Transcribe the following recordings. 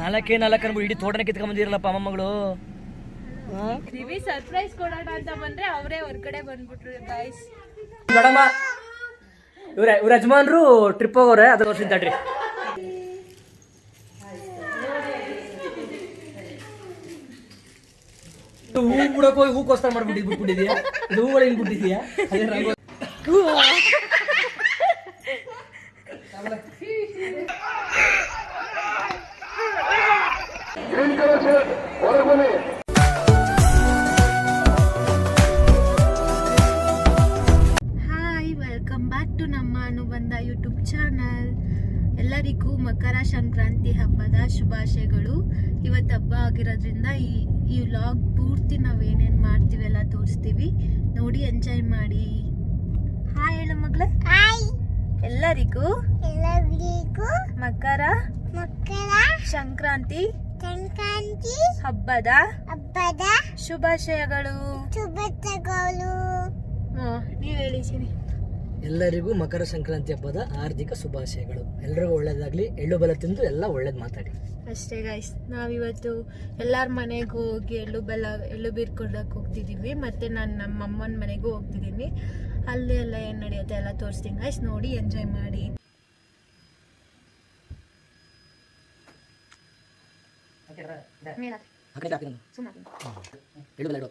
ನಾಲ್ಕೇ ನಾಲ್ಕು ಅನ್ಬಿಟ್ಟು ಇಡೀ ತೋಟನ ಕಿತ್ಕೊಂಬಂದಿರಲ್ಲಪ್ಪ ಬಂದಿರಲ್ಲಪ್ಪ ಮಗಳು. ದಿವಿ ಸರ್ಪ್ರೈಸ್ ಕೊಡೋಣ ಅಂತ ಬಂದ್ರೆ ಅವರೇ ಹೊರಗಡೆ ಬಂದ್ಬಿಟ್ರು ಗಾಯ್ಸ್ ನೋಡಮ್ಮ ಇವ್ರ ಇವ್ರ ಯಜಮಾನ್ರು ಟ್ರಿಪ್ ಹೋಗೋರೆ ಅದ್ರ ವರ್ಷ ತಡ್ರಿ ಹೂ ಬಿಡಕ್ ಹೋಗಿ ಹೂಕೋಸ್ಕರ ಮಾಡ್ಬಿಟ್ಟು ಬಿಟ್ಬಿಟ್ಟಿದ್ಯಾ? ಇದು ಹೂಗಳು ಹಿಂಗ್ ಬಿಟ್ಟಿದ್ಯಾ? ಅದೇ ಹಾಯ್ ವೆಲ್ಕಮ್ ಬ್ಯಾಕ್ ಟು ನಮ್ಮ ಅನುಬಂಧ ಯೂಟ್ಯೂಬ್ ಚಾನಲ್ ಎಲ್ಲರಿಗೂ ಮಕರ ಸಂಕ್ರಾಂತಿ ಹಬ್ಬದ ಶುಭಾಶಯಗಳು. ಇವತ್ತು ಹಬ್ಬ ಆಗಿರೋದ್ರಿಂದ ಈ ಈ ವ್ಲಾಗ್ ಪೂರ್ತಿ ನಾವು ಏನೇನು ಮಾಡ್ತೀವಿ ಎಲ್ಲ ತೋರಿಸ್ತೀವಿ. ನೋಡಿ ಎಂಜಾಯ್ ಮಾಡಿ. ಹಾಯ್ ಹೇಳು ಮಗಳ. ಎಲ್ಲರಿಗೂ ಎಲ್ಲರಿಗೂ ಮಕರ ಮಕರ ಸಂಕ್ರಾಂತಿ ಸಂಕ್ರಾಂತಿ ಹಬ್ಬದ ಹಬ್ಬದ ಶುಭಾಶಯಗಳು. ಶುಭಾಶಯಗಳು. ನೀವು ಹೇಳಿ ಸಿರಿ ಎಲ್ಲರಿಗೂ ಮಕರ ಸಂಕ್ರಾಂತಿ ಹಬ್ಬದ ಹಾರ್ದಿಕ ಶುಭಾಶಯಗಳು. ಎಲ್ರಿಗೂ ಒಳ್ಳೇದಾಗ್ಲಿ ಎಳ್ಳು ಬೆಲ್ಲ ತಿಂದು ಎಲ್ಲ ಒಳ್ಳೇದ್ ಮಾತಾಡಿ. ಅಷ್ಟೇ ಗಾಯ್ಸ್ ನಾವಿವತ್ತು ಎಲ್ಲರ ಮನೆಗೂ ಹೋಗಿ ಎಳ್ಳು ಬೆಲ್ಲ ಎಳ್ಳು ಬೀರ್ಕೊಡಕ್ಕೆ ಹೋಗ್ತಿದ್ದೀವಿ ಮತ್ತು ನಾನು ನಮ್ಮ ಅಮ್ಮನ ಮನೆಗೂ ಹೋಗ್ತಿದ್ದೀನಿ ಅಲ್ಲಿ ಎಲ್ಲ ಏನು ನಡೆಯುತ್ತೆ ಎಲ್ಲ ತೋರಿಸ್ತೀನಿ ಗಾಯ್ಸ್ ನೋಡಿ ಎಂಜಾಯ್ ಮಾಡಿ. ಎಳ್ಳು ಬೆಲ್ಲ ಇಡು.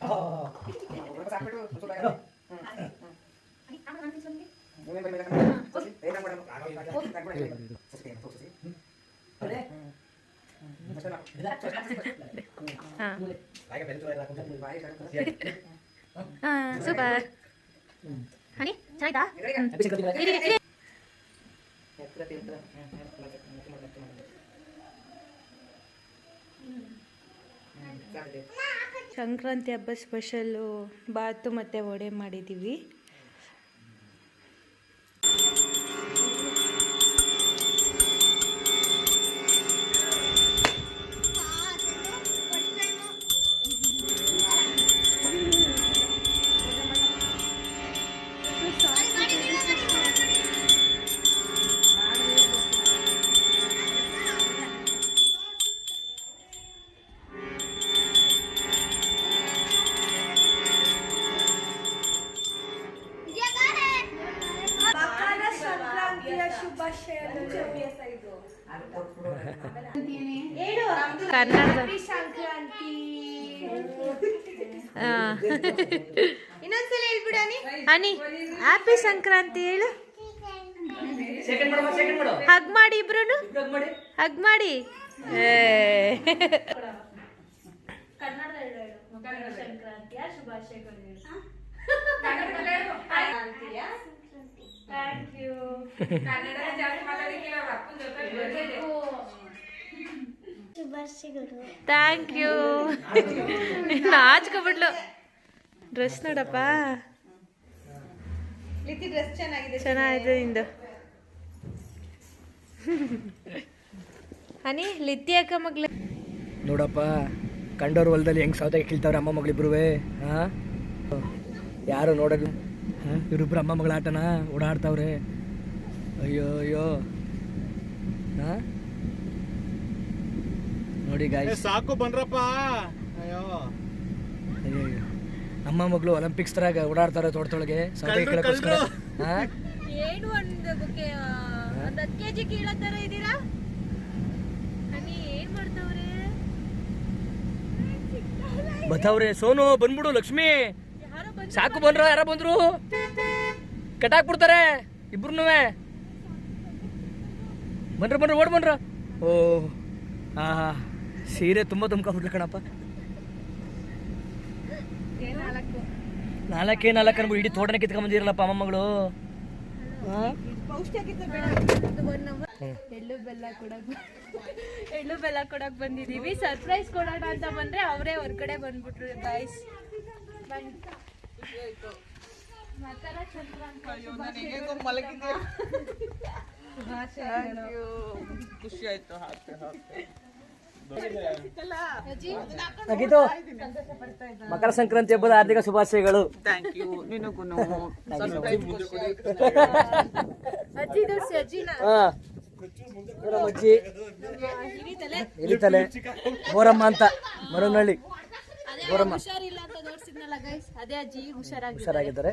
ಹಾಂ ಸೂಪರ್ ಹನಿ ಚೆನ್ನಾಯ್ತಾ. ಸಂಕ್ರಾಂತಿ ಹಬ್ಬ ಸ್ಪೆಷಲ್ಲು ಬಾತು ಮತ್ತು ವಡೆ ಮಾಡಿದ್ದೀವಿ ಕನ್ನಡದ ಇನ್ನೊಂದ್ಸಲ ಹೇಳ್ಬಿಡ ಅನಿ ಹ್ಯಾಪಿ ಸಂಕ್ರಾಂತಿ ಹೇಳು. ಹಗ್ ಮಾಡಿ ಇಬ್ರು. ಹಗ್ ಮಾಡಿ. ಸಂಕ್ರಾಂತಿಯ ಶುಭಾಶಯಗಳು ಥ್ಯಾಂಕ್ ಯು ಶುಭಾಶಯಗಳು. ಥ್ಯಾಂಕ್ ಯು ನಾಚ್ಕೊಬಿಡ್ಲು ಡ್ರೆಸ್ ನೋಡಪ್ಪ. ಚೆನ್ನಾಗಿದೆ ನಿಂದು. ಹನಿ ಲಿತ್ತಿ ಅಕ್ಕ ಮಗ್ಲ ನೋಡಪ್ಪ ಕಂಡೋರ್ ಹೊಲದಲ್ಲಿ ಹೆಂಗ್ ಸೌದಾಗಿ ಕೀಳ್ತಾವ್ರೆ ಅಮ್ಮ ಮಗಳಿಬ್ರುವೆ ಹಾ ಯಾರು ನೋಡೋದು? ಹಾ? ಇವ್ರಿಬ್ರು ಅಮ್ಮ ಮಗಳ ಆಟನ ಓಡಾಡ್ತಾವ್ರೆ. ಅಯ್ಯೋ ಅಯ್ಯೋ. ಹಾ? ನೋಡಿ ಗಾಯ ಸಾಕು ಬನ್ರಪ್ಪ. ಅಯ್ಯೋ. ಅಯ್ಯೋ ಅಯ್ಯೋ. ಅಮ್ಮ ಮಗಳು ಒಲಿಂಪಿಕ್ಸ್ ತರ ಓಡಾಡ್ತಾರೆ ತೋಟದೊಳಗೆ. ಸೌತೆಗೆ ಕೇಳಕ್ಕೋಸ್ಕರ. ಹಾ? ಏನು ಒಂದು ಒಂದು ಹತ್ತು ಕೆ ಜಿ ಕೀಳೋ ಥರ ಇದ್ದೀರಾ? ಹನಿ ಏನು ಮಾಡ್ತಾವ್ರೆ? ಬತಾವ್ರೆ ಸೋನು ಬಂದ್ಬಿಡು ಲಕ್ಷ್ಮಿ. ಸಾಕು ಬಂದ್ರು, ಯಾರ ಬಂದ್ರು? ಕಟಾಕ್ಬಿಡ್ತಾರೆ ಇಬ್ರು ಬನ್ರಿ ಬನ್ರಿ ಓಡ್ ಬನ್ರ ಓ, ಹಾ ಸೀರೆ ತುಂಬಾ ತುಂಬ್ಕೊಂಡ್ಬಿಟ್ಲ ಕಣಪ್ಪ. ನಾಲ್ಕೇ ನಾಲ್ಕು ಇಡೀ ತೋಟನ ಕಿತ್ಕೊಂಬಂದಿರಲ್ಲಪ್ಪ ಅಮ್ಮ ಅಮ್ಮಗಳು? ಎಳ್ಳು ಬೆಲ್ಲ ಕೊಡಕ್ ಎಳ್ಳು ಬೆಲ್ಲ ಕೊಡಕ್ ಬಂದಿದೀವಿ ಸರ್ಪ್ರೈಸ್ ಕೊಡೋಣ ಅಂತ ಬಂದ್ರೆ ಅವರೇ ಹೊರ್ಗಡೆ ಬಂದ್ಬಿಟ್ರು ಬಾಯ್ಸ್ ಮಕರ ಸಂಕ್ರಾಂತಿ ಖುಷಿ ಆಯ್ತು ಹಾಕ್ತೆ ಮಕರ ಸಂಕ್ರಾಂತಿ ಹಬ್ಬದ ಆರ್ಥಿಕ ಶುಭಾಶಯಗಳು ಥ್ಯಾಂಕ್ ಯು ನಿನಗೂ ಅಜ್ಜಿ ಎಲಿತಲೆ ಬೋರಮ್ಮ ಅಂತ. ಮರನಹಳ್ಳಿ ಹುಷಾರಿಲ್ಲ ಅಂತ ತೋರಿಸಿದ್ನಲ್ಲ ಗೈಸ್ ಅದೇ ಅಜ್ಜಿ ಹುಷಾರಾಗಿ ಹುಷಾರಾಗಿದ್ದಾರೆ.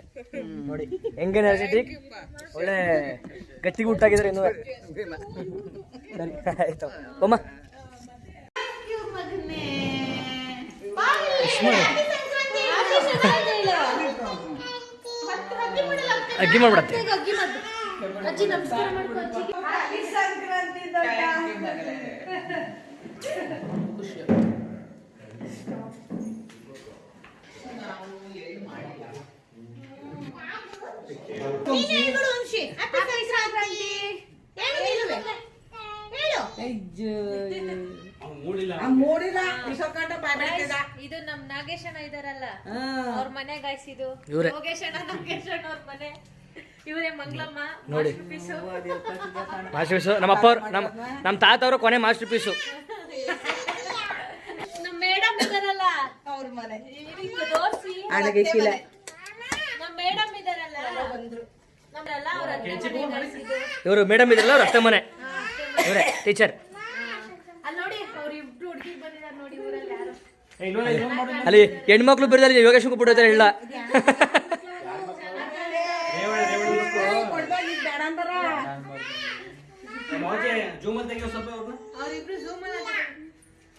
ನೋಡಿ ಹೆಂಗೆ ಎನರ್ಜೆಟಿಕ್ ಒಳ್ಳೆ ಗಟ್ಟಿಗೆ ಊಟಾಗಿದ್ದಾರೆ ಇನ್ನು. ಸರಿ ಆಯ್ತು. ಅಗ್ಗಿ ಮಾಡ್ಬಿಡತ್ತೆ. ಅಜ್ಜಿ ನಮಸ್ಕಾರ ಮಾಡ್ಕೊ ಅಜ್ಜಿಗೆ ಇದು ನಮ್ ನಾಗೇಶನ ಇದಾರಲ್ಲ. ಅವ್ರ ಮನೆ ಗಾಯ್ಸ್ ಇದು ಅವ್ರ ಮನೆ. ಇವರೇ ಮಂಗ್ಲಮ್ಮ ನೋಡಿ. ಮಾಸ್ಟರ್ ಪೀಸು ನಮ್ಮ ಅಪ್ಪ ನಮ್ಮ ನಮ್ಮ ತಾತ ಅವರು ಕೊನೆ ಮಾಸ್ಟರ್ ಪೀಸು ನಮ್ಮ ಮೇಡಮ್ ಇದಾರಲ್ಲ. ಅವ್ರ ಮನೆ. ತೋರ್ಸಿ ನಮ್ ಮೇಡಮ್ ಇದಾರಲ್ಲ ನಮ್ರಲ್ಲ ಅವ್ರ ಅತ್ತೆ ಮನೆ guys ಇದು. ಇವರು ಮೇಡಮ್ ಇದ್ರಲ್ಲ ಅವ್ರ ಅಷ್ಟೇ ಮನೆ. ಇವರೇ ಟೀಚರ್. ಅಲ್ಲಿ ನೋಡಿ ಅವ್ರ ಇಬ್ರು ಹುಡುಗಿ ಬಂದಿದ್ದಾರೆ ನೋಡಿ ಊರಲ್ಲಿ ಯಾರು. ಅಲ್ಲಿ ಹೆಣ್ಮಕ್ಳು ಬಿಡ್ತಾರೆ ಯೋಗೇಶ್ ಬಿಡೋದ್ರೆ ಇಲ್ಲ.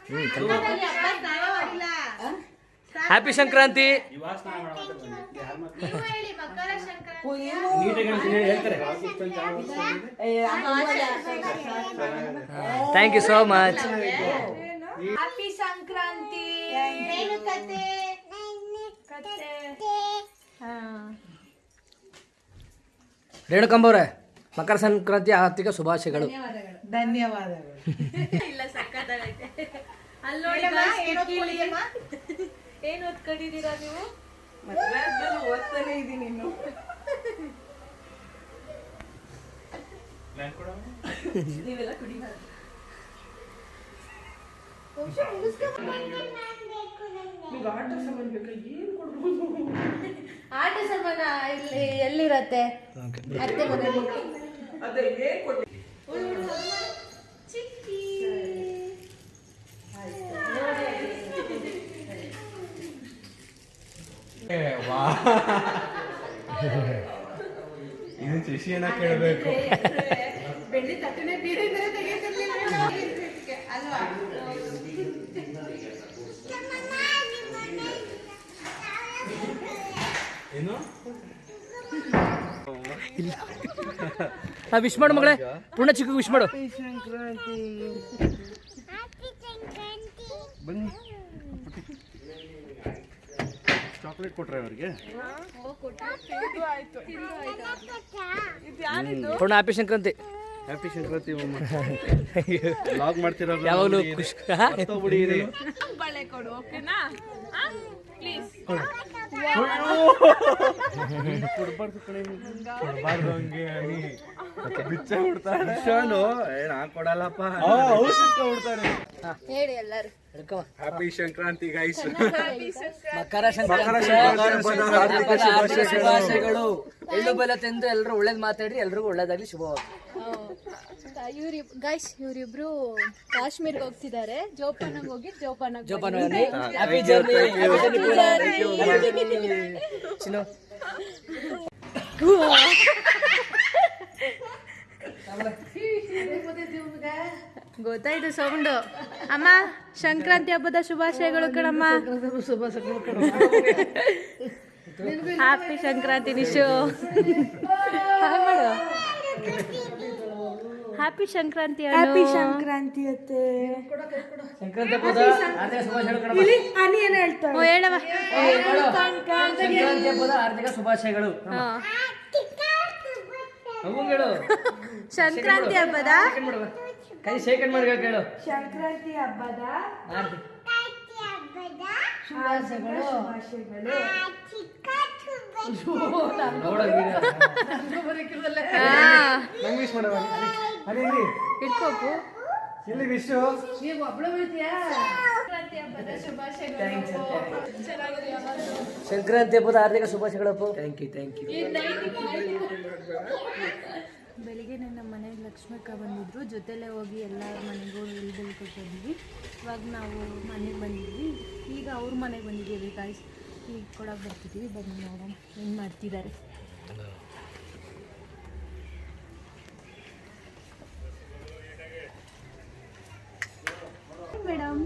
ಹ್ಮ್ ಹ್ಯಾಪಿ ಸಂಕ್ರಾಂತಿ ನೀವು ಹೇಳಿ Makara Sankranti. Thank you so much happy Sankranti. ರೇಣುಕಂಬವ್ರೆ Makara Sankranti ಆರ್ಥಿಕ ಶುಭಾಶಯಗಳು. ಇಲ್ಲ ಏನ್ ಓದ್ಕೊಂಡಿದೀರಾ ನೀವು? ಓದ್ತಾನೆ ಏನು ಇನ್ನು. ಆಟ ಸಾಮಾನ ಇಲ್ಲಿ ಎಲ್ಲಿರತ್ತೆ? ಅತ್ತೆ ಮನೆಯಲ್ಲಿ. ಅದೇ ಏನ್ ಕೊಡ್ಲಿ? ಇದು ಏನ ಕೇಳಬೇಕು ಬೆಳ್ಳಿ ತಟ್ಟನೆ ಬೀರಿದ್ರೆ ತೆಗೆತಿರ್ಲಿಲ್ಲ ಅಲ್ವಾ? ಏನು? ಹಾ ವಿಶ್ ಮಾಡು ಮಗಳೇ. ಪೂರ್ಣ ಚಿಕ್ಕ ವಿಶ್ ಮಾಡು. ಬನ್ನಿ. ಕೊಟ್ರೆ ಅವರಿಗೆ? ಪೂರ್ಣ ಹ್ಯಾಪಿ ಸಂಕ್ರಾಂತಿ ಹ್ಯಾಪಿ ಸಂಕ್ರಾಂತಿ ಲಾಗ್ ಮಾಡ್ತಿರೋ ಯಾವಾಗಲೂ ಖುಷಿ? ಕೊಡ್ಬಾರ್ದು ಕಣೆ ಕೊಡ್ಬಾರ್ದು ಹಂಗೆ ಬಿಚ್ಚ ಬಿಡ್ತಾನೆ ಹೇಳಿ ಎಲ್ಲರೂ. ಹ್ಯಾಪಿ ಸಂಕ್ರಾಂತಿ. ಗೈಸ್ ಮಕರ ಸಂಕ್ರಾಂತಿ. ಹಬ್ಬದ ಶುಭಾಶಯಗಳು. ಎಳ್ಳು ಬೆಲ್ಲ ತಿಂದು ಎಲ್ಲರೂ ಒಳ್ಳೇದ್ ಮಾತಾಡಿ ಎಲ್ರಿಗೂ ಒಳ್ಳೇದಾಗ್ಲಿ ಶುಭವಾಗಿ ಇವ್ರಿ ಗೈಸ್ ಇವ್ರಿಬ್ರು ಕಾಶ್ಮೀರ್ಗೆ ಹೋಗ್ತಿದ್ದಾರೆ. ಜೋಪಾನ ಹೋಗಿ ಜೋಪಾನ ಜೋಪಾನ ಹ್ಯಾಪಿ ಜರ್ನಿ ಚಿನ್ನು ಗೊತ್ತಾಯ್ತು ಸೌಂಡು. ಅಮ್ಮ ಸಂಕ್ರಾಂತಿ ಹಬ್ಬದ ಶುಭಾಶಯಗಳು ಕಣಮ್ಮ. ಹ್ಯಾಪಿ ಸಂಕ್ರಾಂತಿ ನಿಶು. ಮಾಡು. ಹ್ಯಾಪಿ ಸಂಕ್ರಾಂತಿ ಹ್ಯಾಪಿ ಸಂಕ್ರಾಂತಿ ಸಂಕ್ರಾಂತಿ ಹಬ್ಬದ ಆರ್ಥಿಕ ಶುಭಾಶಯಗಳು ಕಣಮ್ಮ. ಹೇಳವ ಸಂಕ್ರಾಂತಿ ಹಬ್ಬದ ಆರ್ಥಿಕ ಶುಭಾಶಯಗಳು ಸಂಕ್ರಾಂತಿ ಹಬ್ಬದ. ಕೈ ಶೇಖರ್ ಮಾಡಿ ಕೇಳು. ಸಂಕ್ರಾಂತಿ ಹಬ್ಬದ ಆರ್ತಿ. ಶುಭಾಶಯಗಳು. ಶುಭಾಶಯಗಳು. ಇಟ್ಕೋಕು. ಇಲ್ಲಿ ವಿಶು? ನೀವು ಒಬ್ಳು ಸಂಕ್ರಾಂತಿ ಹಬ್ಬದ ಆರ್ಥಿಕ ಸಂಕ್ರಾಂತಿ ಹಬ್ಬದ ಹಾರ್ದಿಕ ಶುಭಾಶಯಗಳಪ್ಪ ಥ್ಯಾಂಕ್ ಯು ಥ್ಯಾಂಕ್ ಯು ಬೆಳಿಗ್ಗೆ ನಮ್ಮ ಮನೆಗೆ ಲಕ್ಷ್ಮಕ್ಕ ಬಂದಿದ್ರು. ಜೊತೆಲೇ ಹೋಗಿ ಎಲ್ಲ ಮನೆಗೂ ಇಲ್ದಲ್ಲಿ ಕೊಟ್ಟಿದ್ವಿ. ಇವಾಗ ನಾವು ಮನೆಗೆ ಬಂದಿದ್ವಿ. ಈಗ ಅವ್ರ ಮನೆಗೆ ಬಂದಿದ್ದೀವಿ ಗಾಯ್ಸ್ ಈಗ ಕೊಡಕ್ಕೆ ಬರ್ತಿದ್ದೀವಿ ಬನ್ನಿ ನೋಡೋಣ ಏನು ಮಾಡ್ತಿದ್ದಾರೆ? ಮೇಡಮ್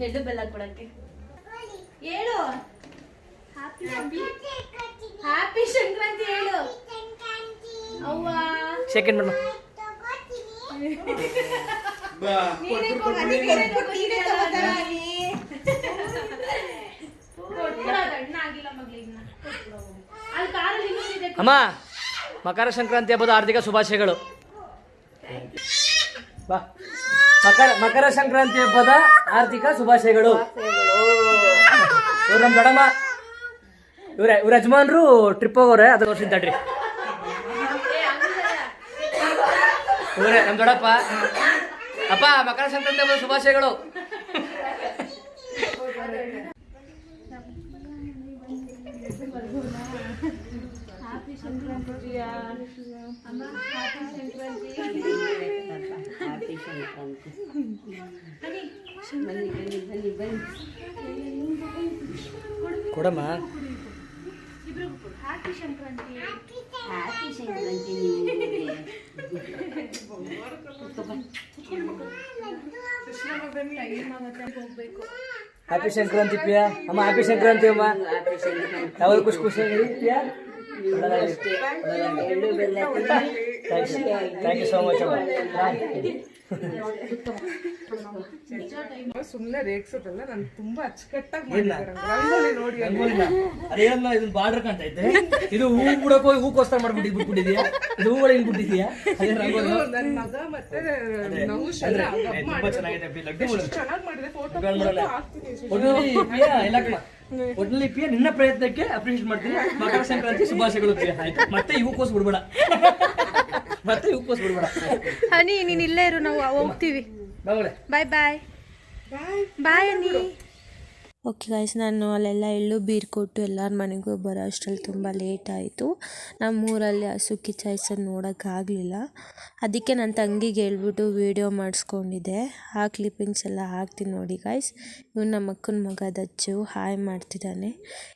ಹೆಡ್ ಬೆಲ್ಲ ಕೊಡಕ್ಕೆ ಹೇಳು. ಹ್ಯಾಪಿ ಹ್ಯಾಪಿ ಸಂಕ್ರಾಂತಿ ಹೇಳು. ಸೆಕೆಂಡ್ ಮೇಡಮ್ ಅಮ್ಮ ಮಕರ ಸಂಕ್ರಾಂತಿ ಹಬ್ಬದ ಆರ್ಥಿಕ ಶುಭಾಶಯಗಳು. ಬಾ. ಮಕರ ಮಕರ ಸಂಕ್ರಾಂತಿ ಹಬ್ಬದ ಆರ್ಥಿಕ ಶುಭಾಶಯಗಳು. ಇವ್ರು ನಮ್ಮ ದೊಡ್ಡಮ್ಮ. ಇವ್ರೆ ಇವ್ರ ಯಜಮಾನ್ರು ಟ್ರಿಪ್ ಹೋಗೋರೆ ಅದ್ರ ವರ್ಷ ತಡ್ರಿ ಇವ್ರೆ ನಮ್ಮ ದೊಡ್ಡಪ್ಪ. ಅಪ್ಪ ಮಕರ ಸಂಕ್ರಾಂತಿ ಹಬ್ಬದ ಶುಭಾಶಯಗಳು ಕೊಡಮ್ಮ. ಹ್ಯಾಪಿ ಸಂಕ್ರಾಂತಿ ಕೊಡಮ್ಮ ಇಬ್ರಿಗೂ ಕೊಡು. ಹ್ಯಾಪಿ ಸಂಕ್ರಾಂತಿ ಹೋಗ್ಬೇಕು ಹ್ಯಾಪಿ ಸಂಕ್ರಾಂತಿ ಪ್ರಿಯಾ ಅಮ್ಮ ಹ್ಯಾಪಿ ಸಂಕ್ರಾಂತಿ ಅಮ್ಮ ಯಾವಾಗ ಖುಷಿ ಖುಷಿಯಾಗಿರಿ Priya thank you so much ಅಮ್ಮ ಸುಮ್ನೆ ರೇಗ್ಸೋದಲ್ಲ ನಾನು ತುಂಬಾ ಅಚ್ಚುಕಟ್ಟಾಗಿ? ರಂಗೋಲಿ ನೋಡಿ? ಅದೇನಲ್ಲ ಇದನ್ನ ಬಾರ್ಡರ್ ಕಾಣ್ತೈತೆ ಇದು. ಹೂ ಬಿಡಕ್ ಹೋಗಿ ಹೂಕೋಸ್ಕರ ಮಾಡ್ಬಿಟ್ಟು ಬಿಟ್ಬಿಟ್ಟಿದ್ಯಾ? ಇದು ಹೂಗಳು ಹಿಂಗ್ ಬಿಟ್ಟಿದ್ಯಾ? ಅದೇ ರಂಗೋಲಿ ನನ್ನ ಮಗ ಮತ್ತೆ ಎಲ್ಲ ಏ, ತುಂಬಾ ಚೆನ್ನಾಗಿದೆ ಲಡ್ಡು ಚೆನ್ನಾಗಿ ಮಾಡಿದೆ ಫೋಟೋ. ಹಾಕ್ತೀನಿ ಪ್ರಿಯಾ ಇಲ್ಲ ಒಟ್ನಲ್ಲಿ ಪ್ರಿಯಾ ನಿನ್ನ ಪ್ರಯತ್ನಕ್ಕೆ ಅಪ್ರಿಷಿಯೇಟ್ ಮಾಡ್ತೀನಿ. ಮಕರ ಸಂಕ್ರಾಂತಿ ಶುಭಾಶಯಗಳು ಮತ್ತೆ ಆಯ್ತು. ಮತ್ತೆ ಹೂಕೋಸ್ ಬಿಡ್ಬೇಡ. ಮತ್ತೆ ಉಪವಾಸ ಬಿಡ್ಬೇಡ ಹನಿ ನೀನ್ ಇಲ್ಲೇ ಇರು ನಾವು ಹೋಗ್ತೀವಿ. ಬಾಯ್ ಬಾಯ್ ಬಾಯ್ ಬಾಯ್ ಅನ್ನಿ ಓಕೆ ಗಾಯ್ಸ್ ನಾನು ಅಲ್ಲೆಲ್ಲ ಎಳ್ಳು, ಬೀರ್ ಕೊಟ್ಟು ಎಲ್ಲರ ಮನೆಗೂ ಬರೋ ಅಷ್ಟರಲ್ಲಿ ತುಂಬ ಲೇಟ್ ಆಯಿತು. ನಮ್ಮೂರಲ್ಲಿ ಹಸು ಕಿಚಾಯಿಸೋದು ನೋಡೋಕ್ಕಾಗಲಿಲ್ಲ ಅದಕ್ಕೆ ನನ್ನ ತಂಗಿಗೆ ಹೇಳ್ಬಿಟ್ಟು ವೀಡಿಯೋ ಮಾಡಿಸ್ಕೊಂಡಿದ್ದೆ. ಆ ಕ್ಲಿಪ್ಪಿಂಗ್ಸ್ ಎಲ್ಲ ಹಾಕ್ತೀನಿ ನೋಡಿ ಗಾಯ್ಸ್ ಇವನು ನಮ್ಮ ಅಕ್ಕನ ಮಗ ದಚ್ಚು. ಹಾಯ್ ಮಾಡ್ತಿದ್ದಾನೆ.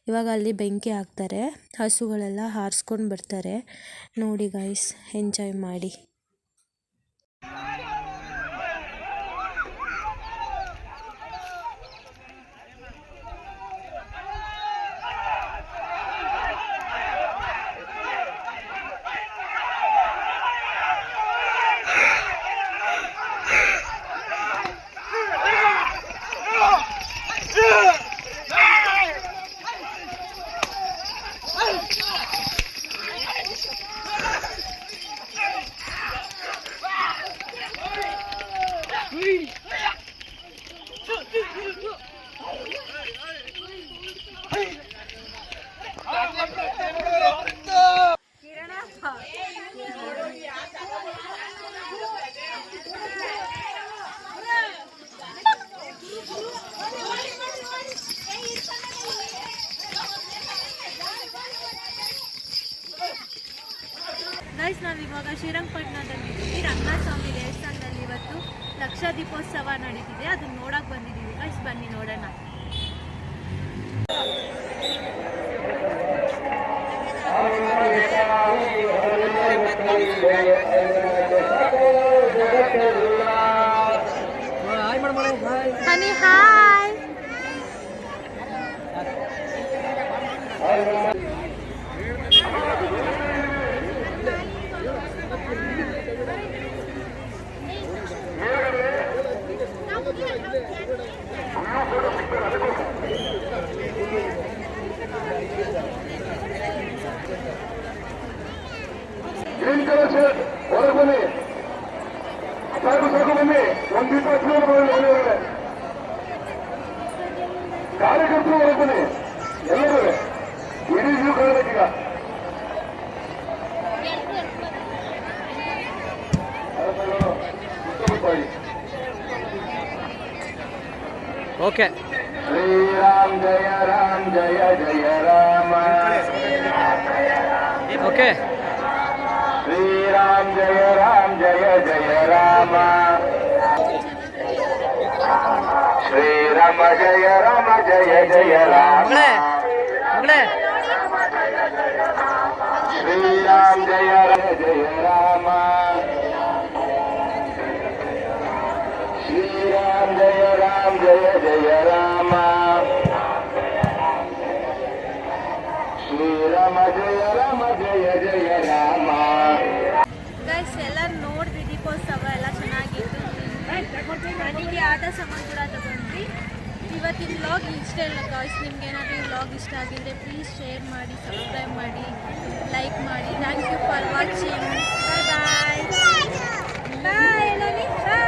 ಇವಾಗ ಅಲ್ಲಿ ಬೆಂಕಿ ಹಾಕ್ತಾರೆ. ಹಸುಗಳೆಲ್ಲ ಹಾರಿಸ್ಕೊಂಡು ಬರ್ತಾರೆ. ನೋಡಿ ಗಾಯ್ಸ್ ಎಂಜಾಯ್ ಮಾಡಿ. jaya Oke. Sri jaya Ram jaya jaya Rama. Sri jaya Rama jaya jaya Rama. Mule Sri Ram jaya jaya Rama. Sri jaya Ram jaya guys ಎಲ್ಲ ನೋಡಿದ್ವಿ ದೀಪೋತ್ಸವ, ಎಲ್ಲ ಚೆನ್ನಾಗಿತ್ತು. ನನಗೆ ಆದ ಸಮ ಕೂಡ ತಗೊಂಡ್ವಿ. ಇವತ್ತಿನ ವ್ಲಾಗ್ ಇಷ್ಟ ಇಲ್ಲ ಗಾಯ್ಸ್ ನಿಮ್ಗೆ ಏನಾದರೂ ವ್ಲಾಗ್ ಇಷ್ಟ ಆಗಿದ್ರೆ ಪ್ಲೀಸ್ ಶೇರ್ ಮಾಡಿ ಸಬ್ಸ್ಕ್ರೈಬ್ ಮಾಡಿ ಲೈಕ್ ಮಾಡಿ. Thank you for watching bye bye bye